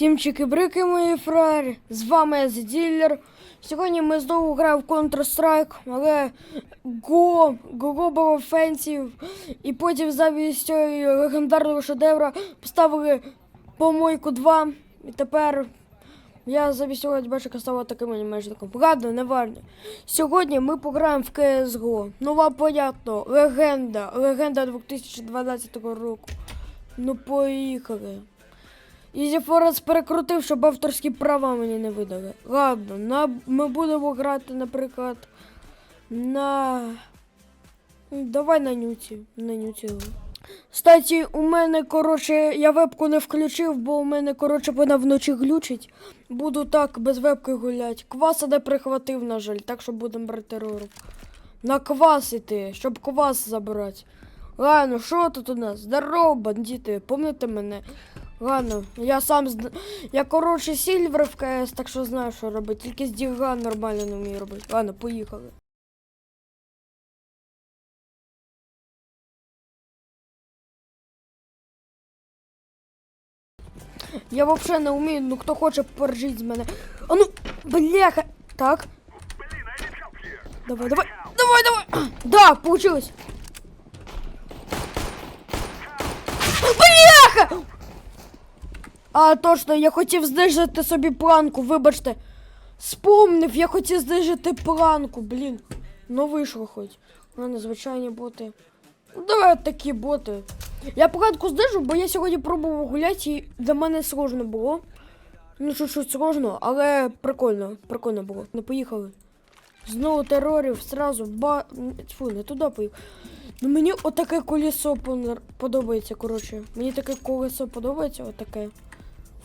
Всім чики-брики, мої фраєри. З вами я Ділер. Сьогодні ми знову граємо в Counter-Strike, але Go, Global Offensive. І потім замість цього легендарного шедевра поставили помойку 2. І тепер я замість цього бачика став таким анімешником. Ладно, не важно. Сьогодні ми пограємо в CSGO. Ну вам понятно, легенда, легенда 2012 року. Ну поїхали. Ізі Форест перекрутив, щоб авторські права мені не видали. Ладно, на, ми будемо грати, наприклад, на. Давай на нюці. На нюці. Кстати, у мене, коротше, я вебку не включив, бо у мене, коротше, вона вночі глючить. Буду так без вебки гуляти. Кваса не прихватив, на жаль, так що будемо брати квас іти, щоб квас забрати. Ладно, що тут у нас? Здорово, бандити, помните мене? Ладно, я сам зна... Я коротше сільвер в КС, так що знаю, що робити. Тільки з діга нормально не вмію робити. Ладно, поїхали. Я вообще не вмію, ну хто хоче поржить з мене. А ну, бляха. Так. Давай, давай. Давай, давай. Да, получилось. Бляха! А точно, я хотів знижити собі планку, вибачте. Спомнив, я хотів знижити планку, блін. Ну вийшло хоч. У мене звичайні боти. Ну, давай такі боти. Я планку знижу, бо я сьогодні пробував гуляти і для мене сложно було. Ну, чуть-чуть сложно, але прикольно, прикольно було. Не поїхали. Знову терорів, сразу ба. Тьфу, не туди поїхав. Ну мені отаке колесо подобається, коротше. Мені таке колесо подобається, отаке.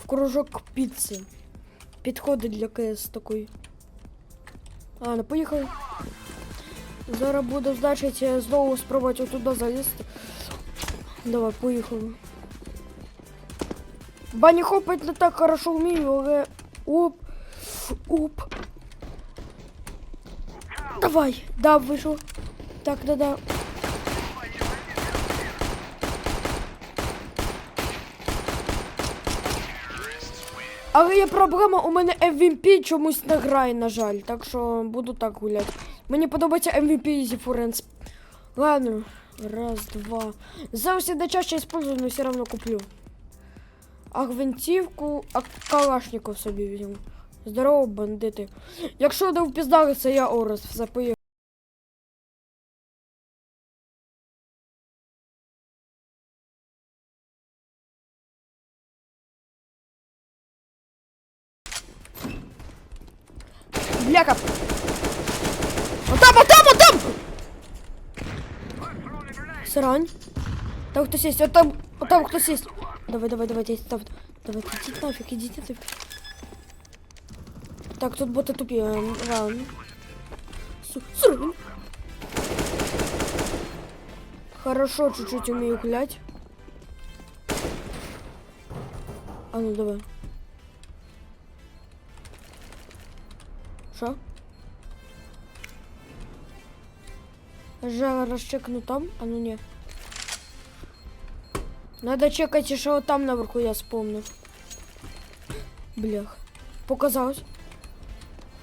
В кружок піци. Підходить для КС такої. А, ну поїхали. Зараз буду, значить, е, знову спробувати отуди залізти. Давай, поїхали. Бані хопить не так хорошо вмію, але. Оп. Оп. Давай, да, вийшов. Так, да, Але є проблема, у мене MVP чомусь не грає, на жаль. Так що буду так гуляти. Мені подобається MVP Easy Friends. Ладно. Раз, два. Зараз я чаще использую, но все равно куплю. А гвинтівку, а калашников собі візьму. Здорово, бандити. Якщо не впізнали, це я Орес, все Срань. Там хтось есть, отам, отам хтось есть. Давай, давай, давай, здесь, там. Давай, идите нафиг, идите нафиг. Так, тут боты тупее. Ладно. Срань. Хорошо, чуть-чуть умею гулять. А ну давай. Що? Жара розчекну там, а ну не. Надо чекать, що там наверху я вспомнив. Блях. Показалось.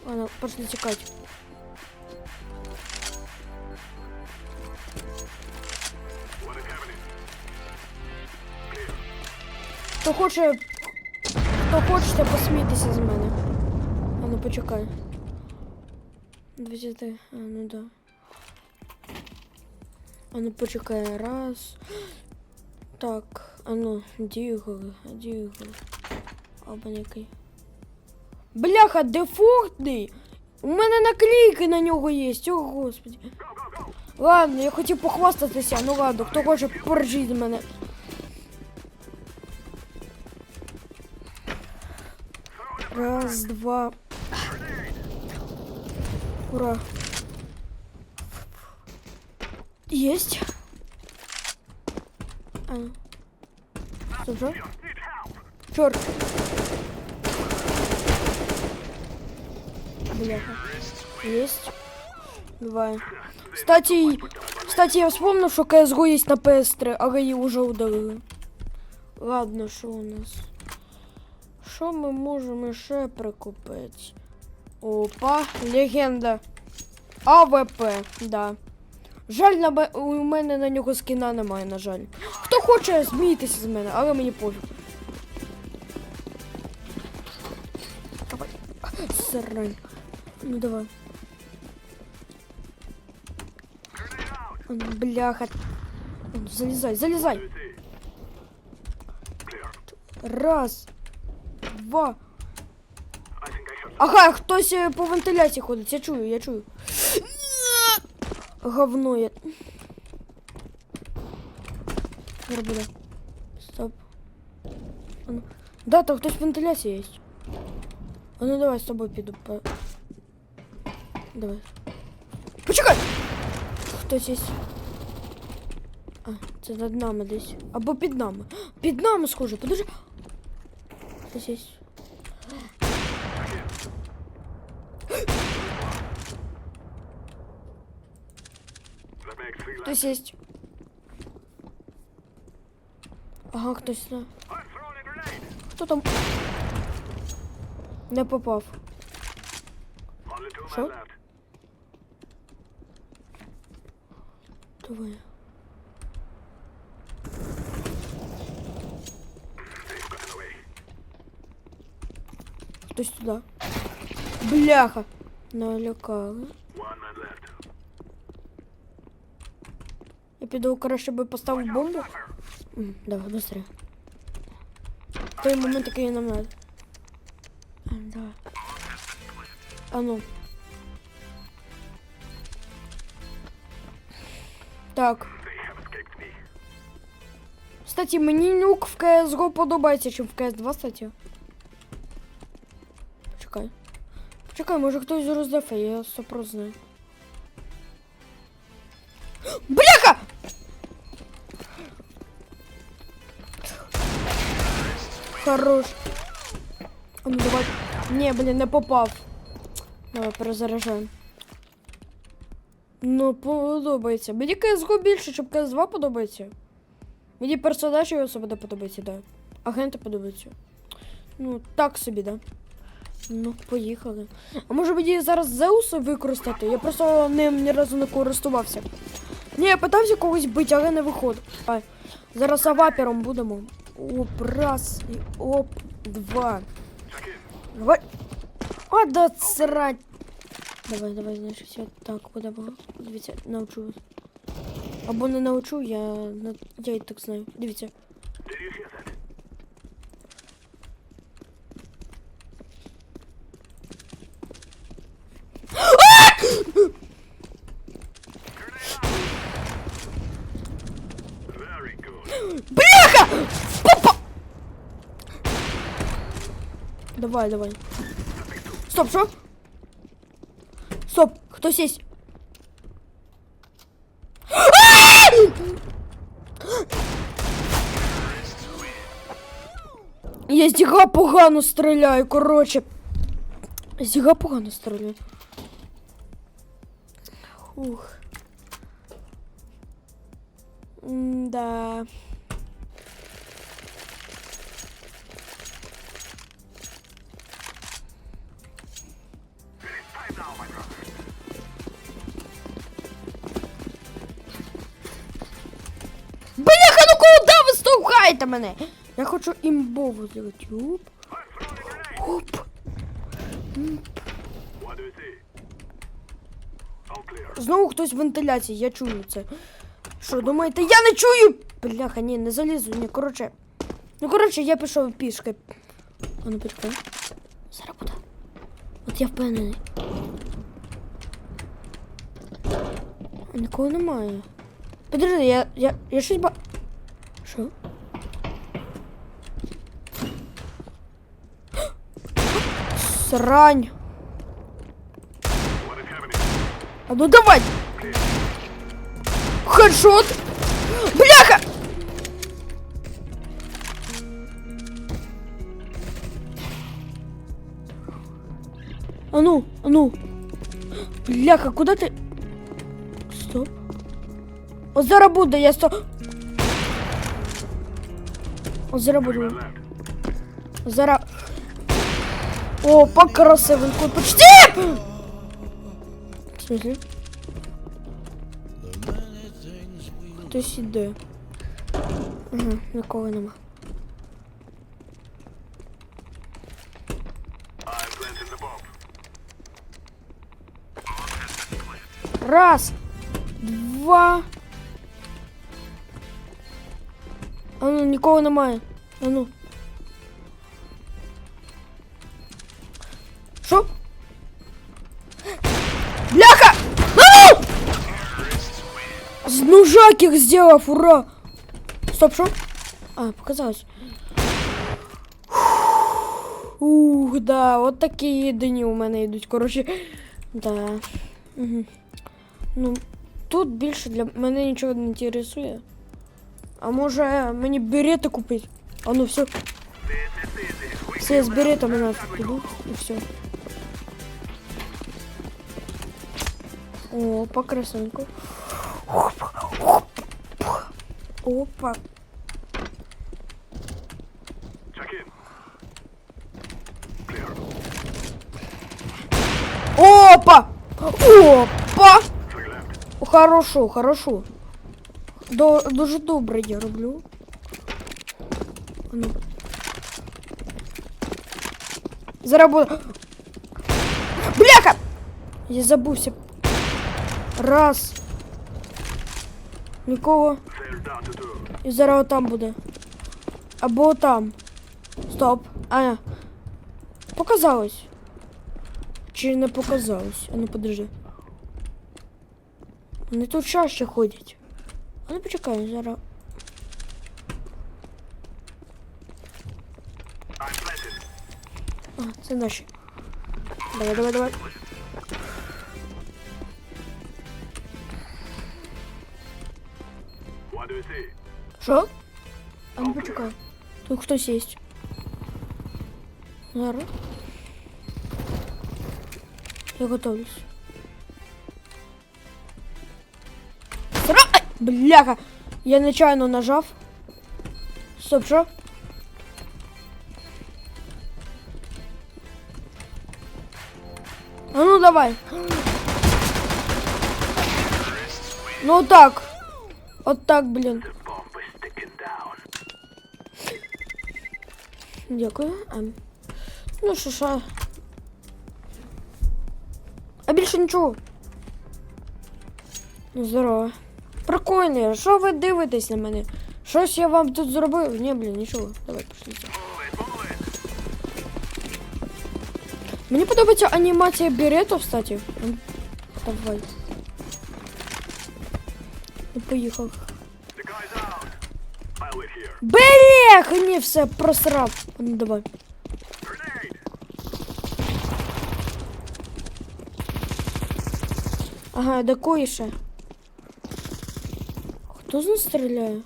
Ладно, пошли тікать. Хто хоче. Хто хочете посмійтеся з мене. А ну почекай. 20. А, ну да. А ну почекай, раз. Так, а ну, дігл, дігл. Обанякий. Бляха, дефолтний! У мене наклейки на нього є, о господи. Ладно, я хотів похвастатися, ну ладно, хто хоче поржіть мене. Раз, два. Ура. Есть. А. Что же? Черт. Бляха. Есть. Два. Кстати, кстати, я вспомнил, что CSGO есть на PS3, а її уже удалили. Ладно, что у нас? Що що ми можемо ще прикупити? Опа, легенда. АВП, да. Жаль, на бе- у мене на нього скіна немає, на жаль. Хто хоче змійтеся з мене, але мені пофіг. Давай. Срань. Ну давай. Бляха. Залізай, залізай. Раз. Два. Ага, хтось е, по вентиляції ходить. Я чую, я чую. Говно я. Зараз буде. Стоп. А ну. Да, там хтось в вентиляції є. А ну давай з тобою піду. По... Давай. Почекай! Хтось є. А, це над нами десь. Або під нами. Під нами схоже, подожди. Хтось є. Хтось є. Ага, хтось на. Хто там? Не попав. Що? Давай. Хтось туди. Бляха. Налякали. Я піду краще би поставив бомбу. М, Давай, быстрее. В той момент, який нам надо. А, давай. А ну. Так. Кстати, мені нюк в CSGO подобається, чим в CS2, кстати. Почекай. Почекай, може хтось роздефає, я 100% знаю. Бляха! Хорош. Ну давай. Не, блін, не попав. Давай перезаряджаємо. Ну, подобається. Мені CSGO більше, чим CS2 подобається. Мені персонажі особливо подобається, да. Агенти подобаються. Ну, так собі, да. Ну, поїхали. А може мені зараз Зеуса використати? Я просто ним ні разу не користувався. Ні, я питався когось бити, але не виходить. Зараз авапером будемо. Оп, раз і оп, два. Давай. А, да срать. Давай, давай, значить, я так будемо. Дивіться, навчу вас. Або не навчу, я, на- я і так знаю. Дивіться. Давай, давай. Стоп, що? Стоп, хтось є. Я з діга погано стріляю, коротше. З діга погано стріляю. Ух. Да. Стовхаєте мене? Я хочу імбову зробити. Оп. Оп. Знову хтось в вентиляції, я чую це. Що, думаєте, я не чую? Бляха, ні, не залізу, ні, коротше. Ну, коротше, я пішов пішки. А ну почекай. Зараз буде. От я впевнений. Нікого немає. Подожди, я. я. я щось ба. Срань. А ну давай! Хедшот! Бляха! А ну, а ну. Бляха, куда ты? Стоп. О, зараз буде, я сто. О, зараз буду. Зараз. Опа, красивенько. Почти! В смысле? Хтось іде. Ага, нікого нема. Раз, два. А ну, нікого немає. А ну. З ножак їх зробив, ура! Стоп, що? А, показалось. Ух, да, от такі єдині у мене йдуть. Коротше, да. Угу. Ну, тут більше для мене нічого не інтересує. А може мені берети купити? А ну все. Все, я з беретами нафиг піду і все. Опа, красунько. Опа, опа. Опа. Опа! Опа! Хорошо, хорошо. До, дуже добре я роблю. Ну. Буду... Бляха! Я забувся. Раз. Нікого. І зараз отам буде. Або отам. Стоп. А. Показалось. Чи не показалось? А ну подожди. Вони тут чаще ходять. А ну почекай, зараз. А, це наші. Давай, давай, давай. Що? А ну почекай. Тут хтось є. Зараз. Я готовлюсь. Сра... Ай, Бляха! Я нечайно нажав. Стоп, що? А ну давай. Ну так. Вот так, блин. Дякую. А, ну що ж. а. Більше нічого. Здорово. Прикольно, що ви дивитесь на мене? Щось я вам тут зробив? Ні, блін, нічого. Давай пішли. Мені подобається анімація берету, кстати. Давай. Ну, поїхав. The guy's out. I'll wait here. Берег! Ні, все, просрав. А Ну, давай. Grenade! Ага, до кої ще? Хто з нас стріляє?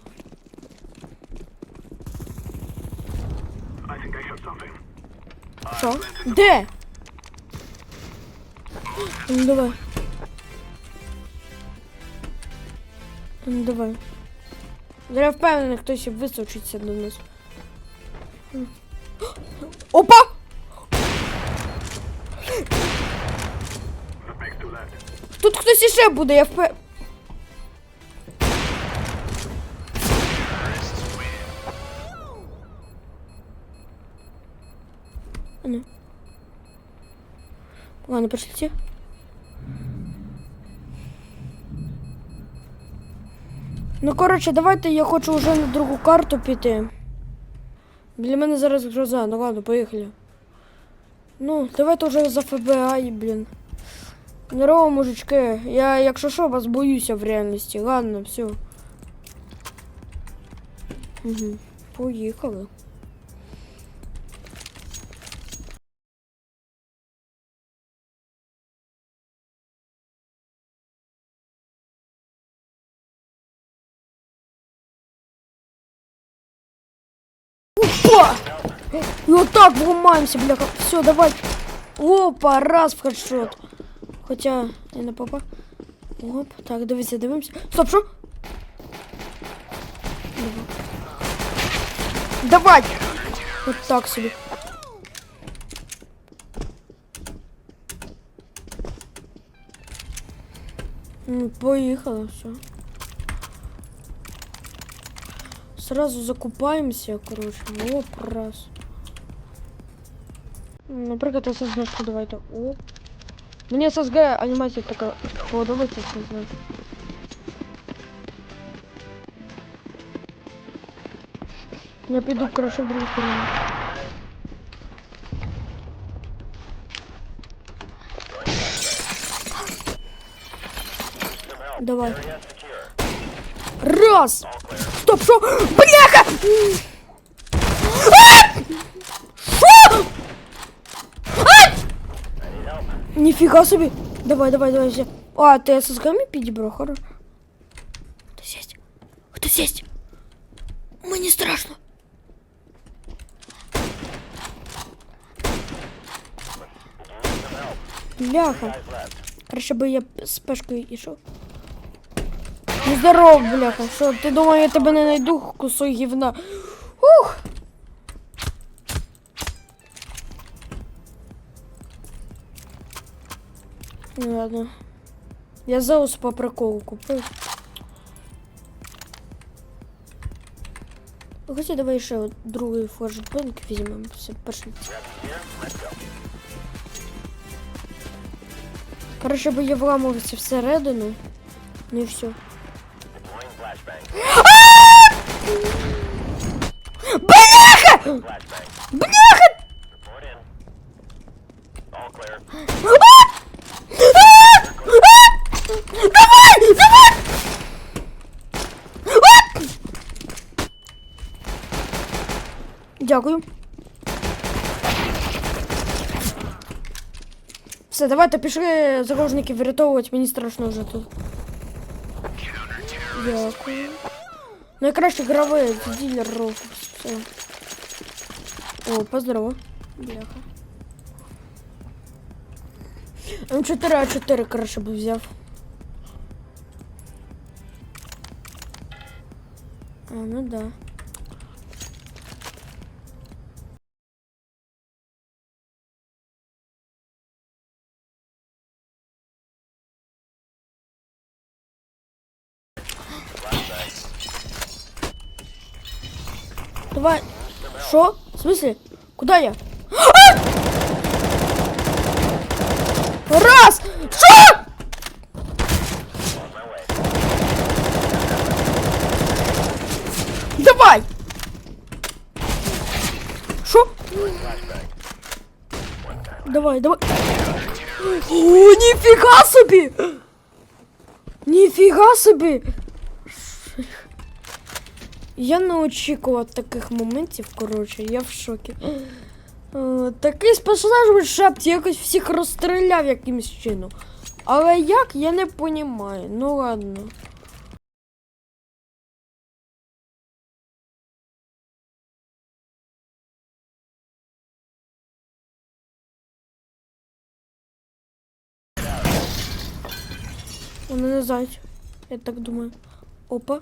I think I shot something. Що? Де? Ну давай. Ну давай. Я впевнений, хтось височиться до нас. Опа! Тут хтось іще буде, я впев... Ну. Ладно, пошлите. Ну, коротше, давайте я хочу вже на другу карту піти. Для мене зараз гроза. Ну ладно, поїхали. Ну, давайте вже за ФБА, блін. Здорово, мужички. Я, якщо що, вас боюся в реальності. Ладно, все. Угу. Поїхали. Добиваемся, бляха. Все, давай. Опа, раз в хедшот. Хоча, я не попав. Оп, так, дивіться, давимся. Стоп, що? Давай! Вот так себе. Ну, все. Сразу закупаемся, короче. Оп, раз. М, Наприклад, SSG, давайте. Оп. Мені SSG анімація така подобається, не знаю. Я піду краще в другу сторону. Давай. Раз! Стоп, що? Бляха! Ніфіга собі! Давай, давай, давай, все. А, ти з гамі підібрав, хорош. Хтось єсть. Хтось єсть. Мені страшно. Бляха. Краще би я з пешкою ішов. Ну здоров, бляха. Що, ти думав, я тебе не найду, кусок гівна. Ладно. Я Зеус по приколу купив. Хоча давай ще другий флешбенк візьмемо. Все, пошли. Короче, би я вламувався всередину. Ну і все. Бляха! Бляха! Давай! Давай! Дякую. Все, давайте пішли заложників врятовувати, мені страшно вже тут. Дякую. Найкращий гравець, ділер Рофус. Все. О, поздорово. Бляха. М4 А4 краще б взяв. А, ну да. Давай. Что? В смысле? Куда я? А! Раз! Что? Давай! Что? Давай, давай. О, нифига себе! Нифига себе! Я не очікував таких моментів, коротше, я в шокі. Е, Такий спецназ шапті якось всіх розстріляв якимось чином. Але як, я не понімаю. Ну ладно. Вони не знають. Я так думаю. Опа.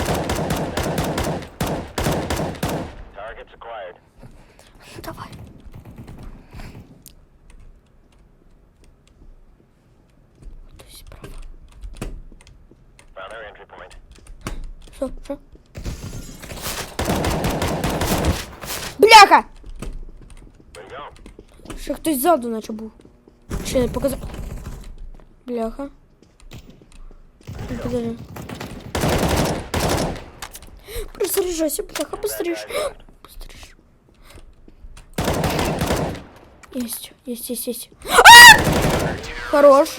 Хтось ззаду наче був. Ще показав. Бляха. Ну, Подожди. Пристрижайся, бляха, постриж. Постриж. Есть, есть, есть, есть. А! Хорош.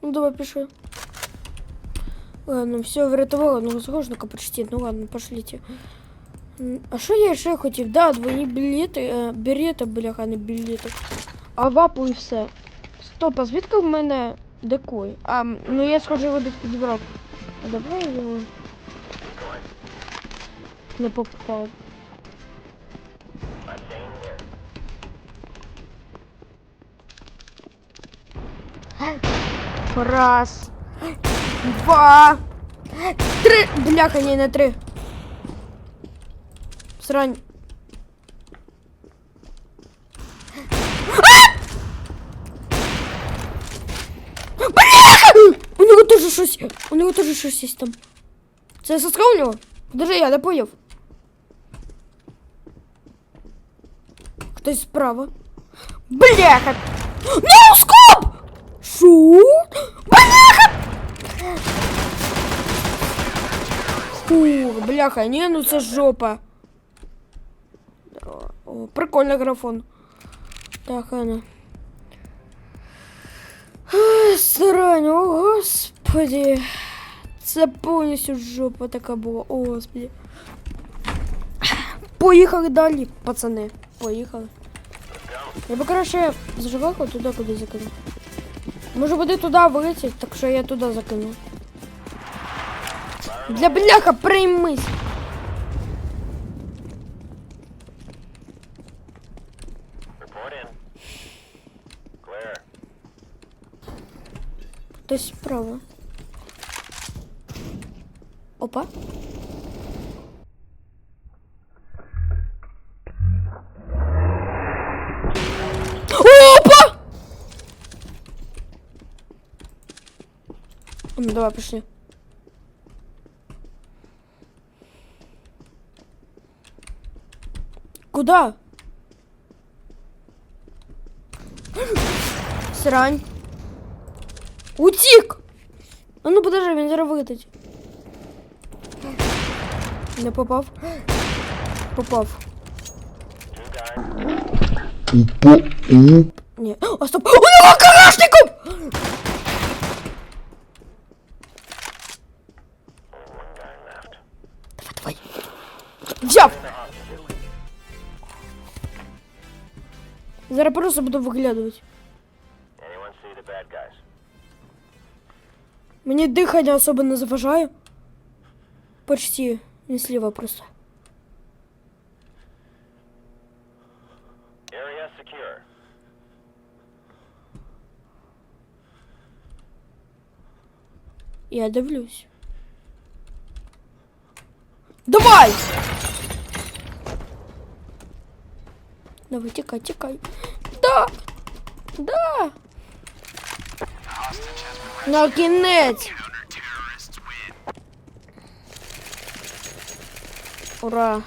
Ну давай пиши. Ладно, все, врятувала одного заложника почти. Ну ладно, пошлите. А що я ще хотів? Да, двойні білети, е, берети, бляха, не білети. А вапу і все. Стоп, а звідки в мене декой? А, ну я схоже його десь підібрав. А давай його не попав. Раз. Два. Три. Бляха, не три. Срань. Бляха! У него тоже щось. У него тоже щось есть там. Це соска у нього? Подожди, я допоев. Кто есть справа. Бляха! Ноускоп! Шо? Бляха! Фух, бляха, не, ну це жопа. О, графон. Так. Ах, Срань, о господи. Це повністю жопа така була. О, господи. Поїхали далі, пацани. Поїхали. Я би краще зажигалку туди куди закину. Може буде туди вилетіть, так що я туди закину. Для бляха приймись. Хтось справа. Опа. Опа! Ну, давай, пошли. Куда? Срань. Утік! А ну подожди, він зараз вилетить. Не попав. Попав. Two guys. Ні. А стоп! У нього карашником! One guy left. Давай, давай. Взяв! Зараз просто буду виглядувати. Мені дихання особо не заважає. Почти. Не сліва просто. Area secure. Я дивлюсь. Давай! Давай, тікай, тікай. Да! Да! На кінець! Ура!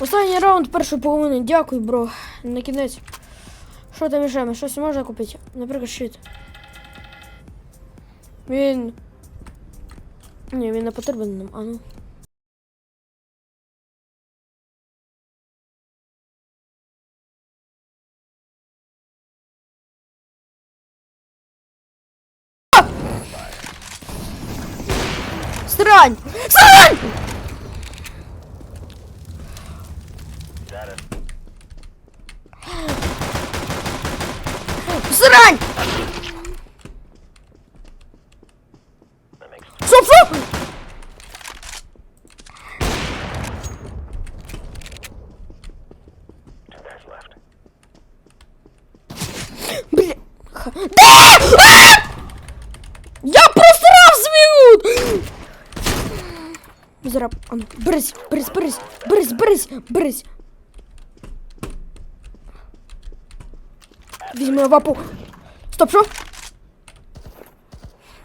Останній раунд першої половини. Дякую, бро. На кінець. Що там мішаємо? Щось можна купити? Наприклад, щит. Він. Ні, він не потрібен нам, а ну. Срань! Срань! Status. Срань! That makes Стоп, стоп! two guys left. Бля. ха- Да! А! Я просрав звірут! Зараз, а ну, берись, берись, берись, берись, берись. Візьми вапу. Стоп, що?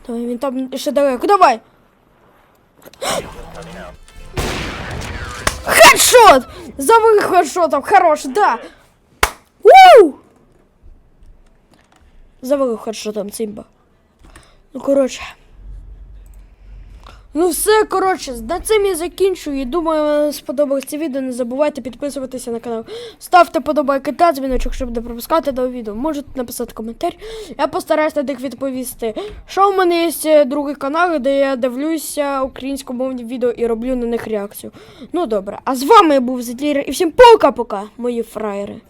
Давай, він там ще далеко, давай. Хедшот! Завали хедшотом, хорош, да. Уу! Завалив хедшотом цимба. Ну, коротше. Ну все, коротше, на цим я закінчую. І думаю, вам сподобалось це відео. Не забувайте підписуватися на канал. Ставте подобайки та дзвіночок, щоб не пропускати нові відео. Можете написати коментар. Я постараюсь на них відповісти. Що в мене є другий канал, де я дивлюся українськомовні відео і роблю на них реакцію. Ну добре, а з вами я був Зетлір і всім пока-пока, мої фраєри.